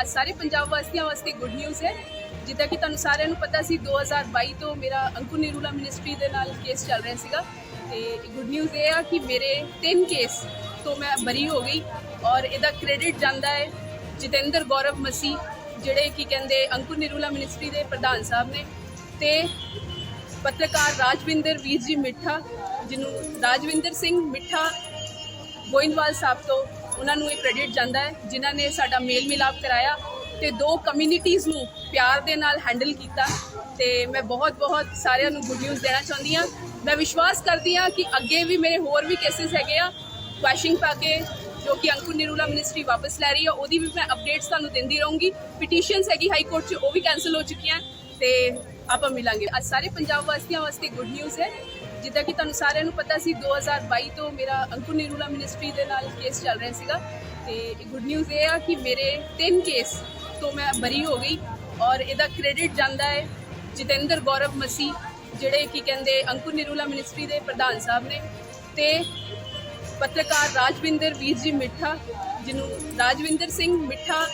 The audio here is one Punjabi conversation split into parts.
ਅੱਜ ਸਾਰੇ ਪੰਜਾਬ ਵਾਸੀਆਂ ਵਾਸਤੇ ਗੁੱਡ ਨਿਊਜ਼ ਹੈ। ਜਿੱਦਾਂ ਕਿ ਤੁਹਾਨੂੰ ਸਾਰਿਆਂ ਨੂੰ ਪਤਾ ਸੀ 2022 ਤੋਂ ਮੇਰਾ ਅੰਕੁਰ ਨਿਰੂਲਾ ਮਿਨਿਸਟਰੀ ਦੇ ਨਾਲ ਕੇਸ ਚੱਲ ਰਿਹਾ ਸੀਗਾ। ਤੇ ਗੁੱਡ ਨਿਊਜ਼ ਇਹ ਆ ਕਿ ਮੇਰੇ ਤਿੰਨ ਕੇਸ ਤੋਂ ਮੈਂ ਬਰੀ ਹੋ ਗਈ ਔਰ ਇਹਦਾ ਕ੍ਰੈਡਿਟ ਜਾਂਦਾ ਹੈ ਜਤਿੰਦਰ ਗੌਰਵ ਮਸੀ, ਜਿਹੜੇ ਕੀ ਕਹਿੰਦੇ ਅੰਕੁਰ ਨਿਰੂਲਾ ਮਿਨਿਸਟਰੀ ਦੇ ਪ੍ਰਧਾਨ ਸਾਹਿਬ ਨੇ ਤੇ ਪੱਤਰਕਾਰ ਰਾਜਵਿੰਦਰ ਵੀਰ ਜੀ ਮਿੱਠਾ, ਜਿਹਨੂੰ ਰਾਜਵਿੰਦਰ ਸਿੰਘ ਮਿੱਠਾ ਗੋਇੰਦਵਾਲ ਸਾਹਿਬ ਤੋਂ ਉਹਨਾਂ ਨੂੰ ਇਹ ਕ੍ਰੈਡਿਟ ਜਾਂਦਾ ਹੈ, ਜਿਨ੍ਹਾਂ ਨੇ ਸਾਡਾ ਮੇਲ ਮਿਲਾਪ ਕਰਾਇਆ ਤੇ ਦੋ ਕਮਿਊਨਿਟੀਆਂ ਨੂੰ ਪਿਆਰ ਦੇ ਨਾਲ ਹੈਂਡਲ ਕੀਤਾ ਤੇ ਮੈਂ ਬਹੁਤ ਬਹੁਤ ਸਾਰਿਆਂ ਨੂੰ ਗੁੱਡ ਨਿਊਜ਼ ਦੇਣਾ ਚਾਹੁੰਦੀ ਹਾਂ। ਮੈਂ ਵਿਸ਼ਵਾਸ ਕਰਦੀ ਹਾਂ ਕਿ ਅੱਗੇ ਵੀ ਮੇਰੇ ਹੋਰ ਵੀ ਕੇਸਿਸ ਹੈਗੇ ਆ ਕੁਐਸ਼ਿੰਗ ਪਾ ਕੇ, ਜੋ ਕਿ ਅੰਕੁਰ ਨਿਰੂਲਾ ਮਿਨਿਸਟਰੀ ਵਾਪਸ ਲੈ ਰਹੀ ਆ, ਉਹਦੀ ਵੀ ਮੈਂ ਅਪਡੇਟਸ ਤੁਹਾਨੂੰ ਦਿੰਦੀ ਰਹੂੰਗੀ। ਪਟੀਸ਼ਨਸ ਹੈਗੀ ਹਾਈ ਕੋਰਟ 'ਚ, ਉਹ ਵੀ ਕੈਨਸਲ ਹੋ ਚੁੱਕੀਆਂ ਤੇ ਆਪਾਂ ਮਿਲਾਂਗੇ। ਅੱਜ ਸਾਰੇ ਪੰਜਾਬ ਵਾਸੀਆਂ ਵਾਸਤੇ ਗੁੱਡ ਨਿਊਜ਼ ਹੈ। ਜਿੱਦਾਂ ਕਿ ਤੁਹਾਨੂੰ ਸਾਰਿਆਂ ਨੂੰ ਪਤਾ ਸੀ 2022 ਤੋਂ ਮੇਰਾ ਅੰਕੁਰ ਨਿਰੂਲਾ ਮਿਨਿਸਟਰੀ ਦੇ ਨਾਲ ਕੇਸ ਚੱਲ ਰਿਹਾ ਸੀਗਾ। ਤੇ ਗੁੱਡ ਨਿਊਜ਼ ਇਹ ਆ ਕਿ ਮੇਰੇ ਤਿੰਨ ਕੇਸ ਤੋਂ ਮੈਂ ਬਰੀ ਹੋ ਗਈ ਔਰ ਇਹਦਾ ਕ੍ਰੈਡਿਟ ਜਾਂਦਾ ਹੈ ਜਤਿੰਦਰ ਗੌਰਵ ਮਸੀ, ਜਿਹੜੇ ਕੀ ਕਹਿੰਦੇ ਅੰਕੁਰ ਨਿਰੂਲਾ ਮਿਨਿਸਟਰੀ ਦੇ ਪ੍ਰਧਾਨ ਸਾਹਿਬ ਨੇ ਤੇ ਪੱਤਰਕਾਰ ਰਾਜਵਿੰਦਰ ਵੀਰ ਜੀ ਮਿੱਠਾ, ਜਿਹਨੂੰ ਰਾਜਵਿੰਦਰ ਸਿੰਘ ਮਿੱਠਾ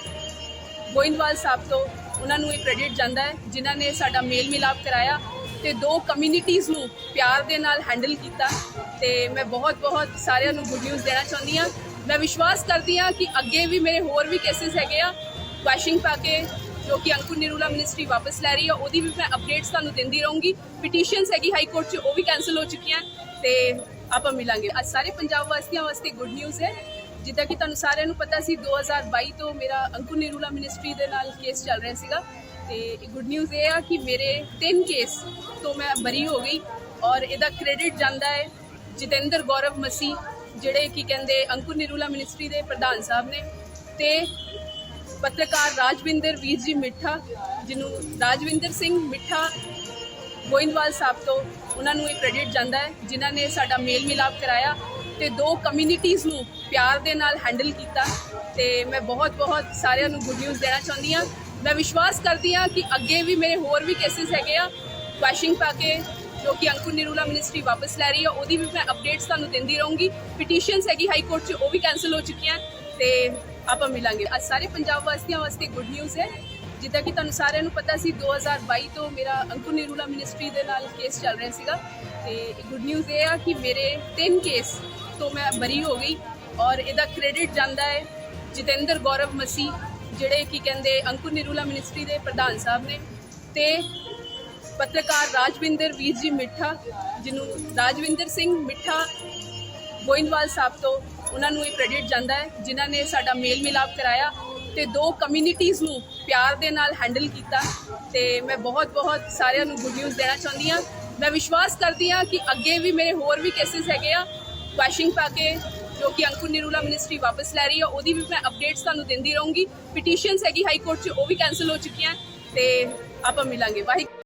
ਗੋਇੰਦਵਾਲ ਸਾਹਿਬ ਤੋਂ ਉਹਨਾਂ ਨੂੰ ਇਹ ਕ੍ਰੈਡਿਟ ਜਾਂਦਾ ਹੈ, ਜਿਨ੍ਹਾਂ ਨੇ ਸਾਡਾ ਮੇਲ ਮਿਲਾਪ ਕਰਾਇਆ ਤੇ ਦੋ ਕਮਿਊਨਿਟੀਆਂ ਨੂੰ ਪਿਆਰ ਦੇ ਨਾਲ ਹੈਂਡਲ ਕੀਤਾ ਤੇ ਮੈਂ ਬਹੁਤ ਬਹੁਤ ਸਾਰਿਆਂ ਨੂੰ ਗੁੱਡ ਨਿਊਜ਼ ਦੇਣਾ ਚਾਹੁੰਦੀ ਹਾਂ। ਮੈਂ ਵਿਸ਼ਵਾਸ ਕਰਦੀ ਹਾਂ ਕਿ ਅੱਗੇ ਵੀ ਮੇਰੇ ਹੋਰ ਵੀ ਕੇਸਿਸ ਹੈਗੇ ਆ। ਕੁਐਸ਼ਿੰਗ ਪਾ ਕੇ ਜੋ ਕਿ ਅੰਕੁਰ ਨਿਰੂਲਾ ਮਿਨਿਸਟਰੀ ਵਾਪਸ ਲੈ ਰਹੀ ਹੈ ਉਹਦੀ ਵੀ ਮੈਂ ਅਪਡੇਟਸ ਤੁਹਾਨੂੰ ਦਿੰਦੀ ਰਹੂੰਗੀ। ਪਟੀਸ਼ਨਸ ਹੈਗੀ ਹਾਈ ਕੋਰਟ 'ਚ, ਉਹ ਵੀ ਕੈਨਸਲ ਹੋ ਚੁੱਕੀਆਂ ਤੇ ਆਪਾਂ ਮਿਲਾਂਗੇ। ਅੱਜ ਸਾਰੇ ਪੰਜਾਬ ਵਾਸੀਆਂ ਵਾਸਤੇ ਗੁੱਡ ਨਿਊਜ਼ ਹੈ। ਜਿੱਦਾਂ ਕਿ ਤੁਹਾਨੂੰ ਸਾਰਿਆਂ ਨੂੰ ਪਤਾ ਸੀ 2022 ਤੋਂ ਮੇਰਾ ਅੰਕੁਰ ਨਿਰੂਲਾ ਮਿਨਿਸਟਰੀ ਦੇ ਨਾਲ ਕੇਸ ਚੱਲ ਰਿਹਾ ਸੀਗਾ। ਤੇ ਗੁੱਡ ਨਿਊਜ਼ ਇਹ ਆ ਕਿ ਮੇਰੇ ਤਿੰਨ ਕੇਸ ਤੋਂ ਮੈਂ ਬਰੀ ਹੋ ਗਈ ਔਰ ਇਹਦਾ ਕ੍ਰੈਡਿਟ ਜਾਂਦਾ ਹੈ ਜਤਿੰਦਰ ਗੌਰਵ ਮਸੀ, ਜਿਹੜੇ ਕੀ ਕਹਿੰਦੇ ਅੰਕੁਰ ਨਿਰੂਲਾ ਮਿਨਿਸਟਰੀ ਦੇ ਪ੍ਰਧਾਨ ਸਾਹਿਬ ਨੇ ਤੇ ਪੱਤਰਕਾਰ ਰਾਜਵਿੰਦਰ ਵੀਰ ਜੀ ਮਿੱਠਾ, ਜਿਹਨੂੰ ਰਾਜਵਿੰਦਰ ਸਿੰਘ ਮਿੱਠਾ ਗੋਇੰਦਵਾਲ ਸਾਹਿਬ ਤੋਂ ਉਹਨਾਂ ਨੂੰ ਇਹ ਕ੍ਰੈਡਿਟ ਜਾਂਦਾ ਹੈ, ਜਿਨ੍ਹਾਂ ਨੇ ਸਾਡਾ ਮੇਲ ਮਿਲਾਪ ਕਰਾਇਆ। ਤੇ ਦੋ ਕਮਿਊਨਿਟੀਜ਼ ਨੂੰ ਪਿਆਰ ਦੇ ਨਾਲ ਹੈਂਡਲ ਕੀਤਾ ਤੇ ਮੈਂ ਬਹੁਤ ਬਹੁਤ ਸਾਰਿਆਂ ਨੂੰ ਗੁੱਡ ਨਿਊਜ਼ ਦੇਣਾ ਚਾਹੁੰਦੀ ਹਾਂ। ਮੈਂ ਵਿਸ਼ਵਾਸ ਕਰਦੀ ਹਾਂ ਕਿ ਅੱਗੇ ਵੀ ਮੇਰੇ ਹੋਰ ਵੀ ਕੇਸਿਸ ਹੈਗੇ ਆ ਕੁਐਸ਼ਿੰਗ ਪਾ ਕੇ ਜੋ ਕਿ ਅੰਕੁਰ ਨਿਰੂਲਾ ਮਿਨਿਸਟਰੀ ਵਾਪਸ ਲੈ ਰਹੀ ਆ, ਉਹਦੀ ਵੀ ਮੈਂ ਅਪਡੇਟਸ ਤੁਹਾਨੂੰ ਦਿੰਦੀ ਰਹੂੰਗੀ। ਪਟੀਸ਼ਨਸ ਹੈਗੀ ਹਾਈ ਕੋਰਟ 'ਚ, ਉਹ ਵੀ ਕੈਨਸਲ ਹੋ ਚੁੱਕੀਆਂ ਤੇ ਆਪਾਂ ਮਿਲਾਂਗੇ। ਅੱਜ ਸਾਰੇ ਪੰਜਾਬ ਵਾਸੀਆਂ ਵਾਸਤੇ ਗੁੱਡ ਨਿਊਜ਼ ਹੈ। ਜਿੱਦਾਂ ਕਿ ਤੁਹਾਨੂੰ ਸਾਰਿਆਂ ਨੂੰ ਪਤਾ ਸੀ 2022 ਤੋਂ ਮੇਰਾ ਅੰਕੁਰ ਨਿਰੂਲਾ ਮਿਨਿਸਟਰੀ ਦੇ ਨਾਲ ਕੇਸ ਚੱਲ ਰਿਹਾ ਸੀਗਾ। ਤੇ ਗੁੱਡ ਨਿਊਜ਼ ਇਹ ਆ ਕਿ ਮੇਰੇ ਤਿੰਨ ਕੇਸ ਤੋਂ ਮੈਂ ਬਰੀ ਹੋ ਗਈ ਔਰ ਇਹਦਾ ਕ੍ਰੈਡਿਟ ਜਾਂਦਾ ਹੈ ਜਤਿੰਦਰ ਗੌਰਵ ਮਸੀ ਜਿਹੜੇ ਕੀ ਕਹਿੰਦੇ ਅੰਕੁਰ ਨਿਰੂਲਾ ਮਿਨਿਸਟਰੀ ਦੇ ਪ੍ਰਧਾਨ ਸਾਹਿਬ ਨੇ ਤੇ ਪੱਤਰਕਾਰ ਰਾਜਵਿੰਦਰ ਵੀਰ ਜੀ ਮਿੱਠਾ ਜਿਹਨੂੰ ਰਾਜਵਿੰਦਰ ਸਿੰਘ ਮਿੱਠਾ ਗੋਇੰਦਵਾਲ ਸਾਹਿਬ ਤੋਂ ਉਹਨਾਂ ਨੂੰ ਇਹ ਕ੍ਰੈਡਿਟ ਜਾਂਦਾ ਹੈ ਜਿਨ੍ਹਾਂ ਨੇ ਸਾਡਾ ਮੇਲ ਮਿਲਾਪ ਕਰਾਇਆ ਤੇ ਦੋ ਕਮਿਊਨਿਟੀਆਂ ਨੂੰ ਪਿਆਰ ਦੇ ਨਾਲ ਹੈਂਡਲ ਕੀਤਾ ਤੇ ਮੈਂ ਬਹੁਤ ਬਹੁਤ ਸਾਰਿਆਂ ਨੂੰ ਗੁੱਡ ਨਿਊਜ਼ ਦੇਣਾ ਚਾਹੁੰਦੀ ਹਾਂ ਮੈਂ ਵਿਸ਼ਵਾਸ ਕਰਦੀ ਹਾਂ ਕਿ ਅੱਗੇ ਵੀ ਮੇਰੇ ਹੋਰ ਵੀ ਕੇਸਿਸ ਹੈਗੇ ਆ ਵਾਸ਼ਿੰਗ ਪਾ ਕੇ ਜੋ ਕਿ ਅੰਕੁਰ ਨਿਰੂਲਾ ਮਿਨਿਸਟਰੀ ਵਾਪਸ ਲੈ ਰਹੀ ਹੈ, ਉਹਦੀ ਵੀ ਮੈਂ ਅਪਡੇਟਸ ਤੁਹਾਨੂੰ ਦਿੰਦੀ ਰਹੂੰਗੀ। ਪਟੀਸ਼ਨਸ ਹੈਗੀ ਹਾਈ ਕੋਰਟ 'ਚ, ਉਹ ਵੀ ਕੈਨਸਲ ਹੋ ਚੁੱਕੀਆਂ। ਤੇ ਆਪਾਂ ਮਿਲਾਂਗੇ। ਵਾਹਿਗੁਰੂ।